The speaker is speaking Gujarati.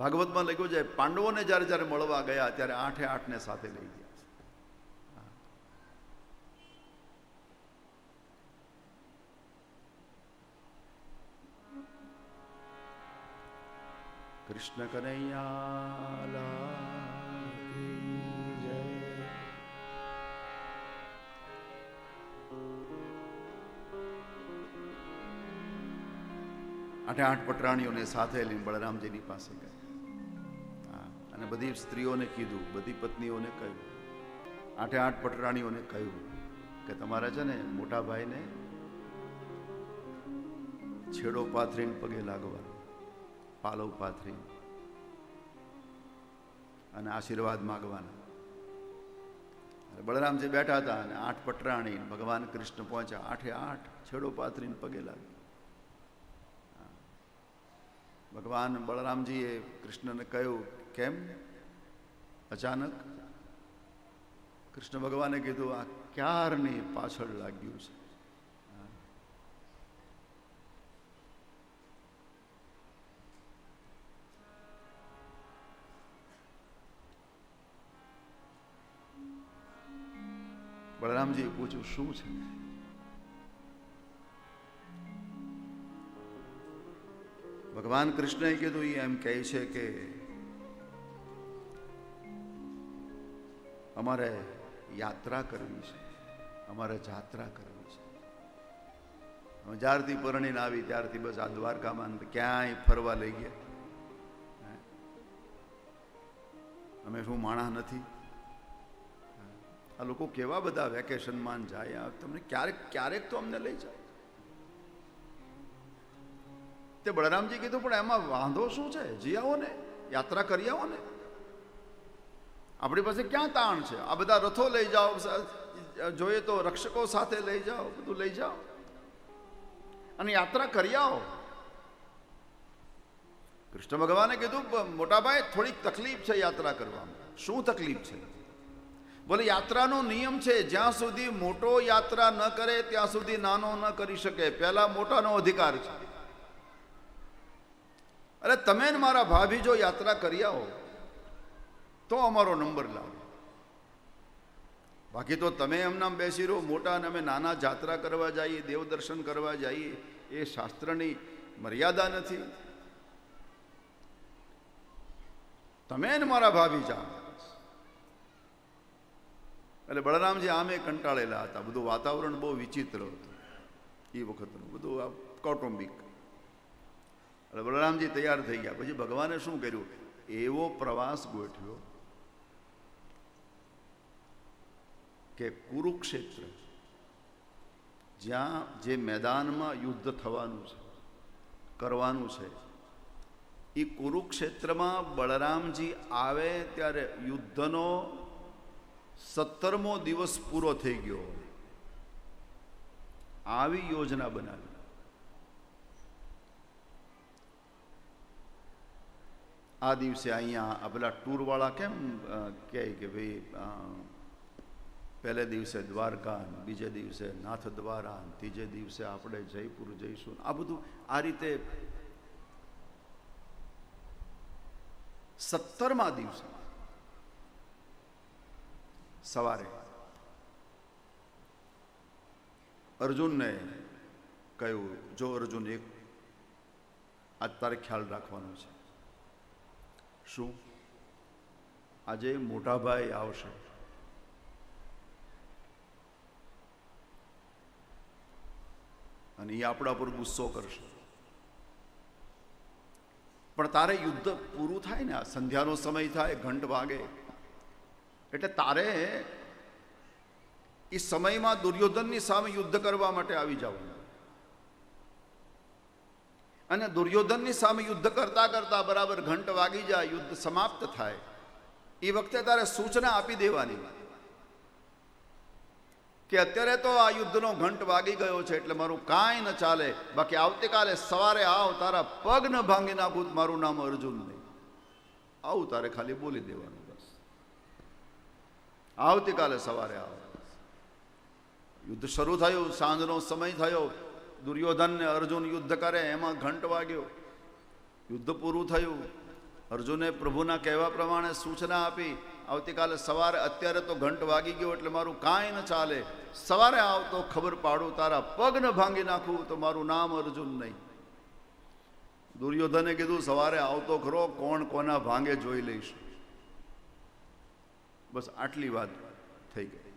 ભાગવતમાં લખ્યું છે, પાંડવોને જ્યારે જ્યારે મળવા ગયા ત્યારે આઠે આઠને સાથે લઈ ગયા કૃષ્ણ કનૈયા. આઠે આઠ પટરાણીઓને સાથે લઈને બળરામજીની પાસે ગયા બધી સ્ત્રીઓને કીધું, બધી પત્નીઓને કહ્યું. આઠે આઠ પટરાણીઓને કહ્યું કે તમારે છે ને મોટા ભાઈને છેડો પાથરીને પગે લાગવા પાલવ પાથરીને અને આશીર્વાદ માગવાના. બળરામજી બેઠા હતા અને આઠ પટરાણી ભગવાન કૃષ્ણ પહોંચ્યા. આઠે આઠ છેડો પાથરીને પગે લાગ્યા. ભગવાન બળરામજીએ કૃષ્ણને કહ્યું કેમ? અચાનક કૃષ્ણ ભગવાને કીધું, આ ક્યારની પાછળ લાગ્યું છે? બળરામજીએ પૂછ્યું, શું છે? ભગવાન કૃષ્ણએ કીધું એમ કહે છે કે અમારે યાત્રા કરવી છે. અમારે જાત્રા કરવી છે. અમે જ્યારથી પરણીને આવી, ત્યારથી બસ આ દ્વારકામાં ક્યાંય ફરવા લઈ ગયા? અમે શું માણા નથી? આ લોકો કેવા બધા વેકેશનમાં જાય તમને ક્યારેક ક્યારેક તો અમને લઈ જાય. તે બળરામજી કીધું, પણ એમાં વાંધો શું છે? જી આવો ને, યાત્રા કરી આવો ને. આપણી પાસે ક્યાં તાણ છે? આ બધા રથો લઈ જાઓ જોઈએ તો રક્ષકો સાથે લઈ જાઓ, બધું લઈ જાઓ. અને યાત્રા કરી આવો. કૃષ્ણ ભગવાને કીધું, "બ- મોટાભાઈ, થોડીક તકલીફ છે યાત્રા કરવામાં. શું તકલીફ છે? બોલે, યાત્રાનો નિયમ છે, જ્યાં સુધી મોટો યાત્રા ન કરે, ત્યાં સુધી નાનો ન કરી શકે. પહેલા મોટાનો અધિકાર છે. અરે, તમે મારા ભાભી જો યાત્રા કરી આવો. તો અમારો નંબર લાવો. બાકી તો તમે એમનામ બેસી રહો, મોટા અને અમે નાના જાત્રા કરવા જઈએ, દેવ દર્શન કરવા જઈએ, એ શાસ્ત્રની મર્યાદા નથી. તમે ને મારા ભાભી જા એટલે બળરામજી આમે કંટાળેલા હતા. બધું વાતાવરણ બહુ વિચિત્ર હતું. એ વખતનું બધું આ કૌટુંબિક. એટલે બલરામજી તૈયાર થઈ ગયા. પછી ભગવાને શું કર્યું? એવો પ્રવાસ ગોઠવ્યો. કે કુરુક્ષેત્ર જ્યાં જે મેદાનમાં યુદ્ધ થવાનું છે, કરવાનું છે એ કુરુક્ષેત્રમાં બળરામજી આવે ત્યારે યુદ્ધનો સત્તરમો દિવસ પૂરો થઈ ગયો આવી યોજના બનાવી. આ દિવસે અહીંયા આ પેલા ટૂરવાળા કેમ કહે કે ભાઈ પહેલે દિવસે દ્વારકા, બીજે દિવસે નાથ દ્વારા, ત્રીજે દિવસે આપણે જયપુર જઈશું. આ બધું આ રીતે સત્તરમા દિવસે સવારે અર્જુનને કહ્યું, જો અર્જુન, એક આજ તારે ખ્યાલ રાખવાનો છે. શું? આજે મોટાભાઈ આવશે. અને એ આપણા પર ગુસ્સો કરશે. પણ તારે યુદ્ધ પૂરું થાય ને સંધ્યાનો સમય થાય, ઘંટ વાગે. એટલે તારે એ સમયમાં દુર્યોધનની સામે યુદ્ધ કરવા માટે આવી જવું અને દુર્યોધનની સામે યુદ્ધ કરતા કરતા બરાબર ઘંટ વાગી જાય, યુદ્ધ સમાપ્ત થાય. એ વખતે તારે સૂચના આપી દેવાની. કે અત્યારે તો આ યુદ્ધનો ઘંટ વાગી ગયો છે એટલે મારું કાંઈ ન ચાલે. બાકી આવતીકાલે સવારે આવ, તારા પગ ન ભાંગી નાખું, મારું નામ અર્જુન નહીં. આવું તારે ખાલી બોલી દેવાનું બસ. આવતીકાલે સવારે આવ. યુદ્ધ શરૂ થયું, સાંજનો સમય થયો. દુર્યોધન ને અર્જુન યુદ્ધ કરે, એમાં ઘંટ વાગ્યો. યુદ્ધ પૂરું થયું. અર્જુને પ્રભુના કહેવા પ્રમાણે સૂચના આપી, આવતીકાલે સવારે અત્યારે તો ઘંટ વાગી ગયો એટલે મારું કાંઈ ન ચાલે. સવારે આવતો ખબર પાડું, તારા પગ ભાંગી નાખું તો મારું નામ અર્જુન નહીં. દુર્યોધને કીધું, સવારે આવતો ખરો, કોણ કોના ભાંગે જોઈ લઈશ? બસ આટલી વાત થઈ ગઈ.